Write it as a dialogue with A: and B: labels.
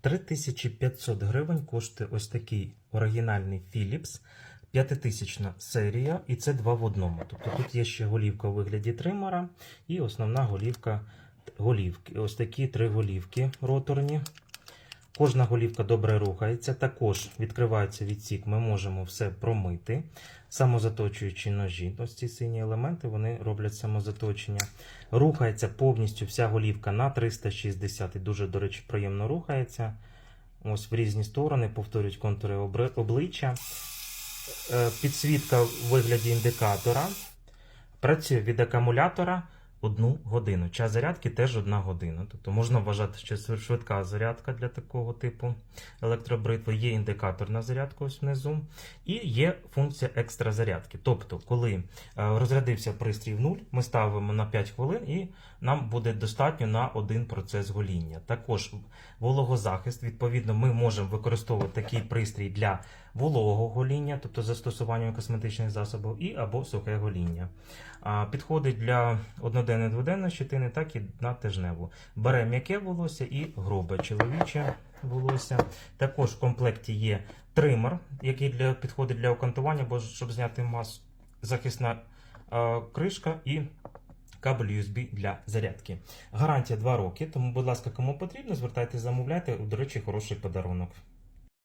A: 3500 гривень коштує ось такий оригінальний Philips. П'ятитисячна серія, і це два в одному. Тобто тут є ще голівка у вигляді тримера і основна голівка голівки. Ось такі три голівки роторні. Кожна голівка добре рухається. Також відкривається відсік, ми можемо все промити. Самозаточуючі ножі. Ось ці сині елементи вони роблять самозаточення. Рухається повністю вся голівка на 360 і дуже, до речі, приємно рухається. Ось в різні сторони, повторюють контури обличчя. Е, Підсвітка в вигляді індикатора. Працює від акумулятора одну годину. Час зарядки теж одна година. Тобто можна вважати, що це швидка зарядка для такого типу електробритви. Є індикатор на зарядку ось внизу. І є функція екстра зарядки. Тобто, коли е, розрядився пристрій в нуль, ми ставимо на 5 хвилин і нам буде достатньо на один процес гоління. Також вологозахист, відповідно, ми можемо використовувати такий пристрій для вологого гоління, тобто застосуванням косметичних засобів, і або сухе гоління. Підходить для одноденної дводенної щетини, так і на тижневу. Бере м'яке волосся і грубе чоловіче волосся. Також в комплекті є тример, який для, підходить для окантування, або щоб зняти масу, захисна е, кришка і кабель USB для зарядки. Гарантія 2 роки, тому, будь ласка, кому потрібно, звертайтеся, замовляйте. До речі, хороший подарунок.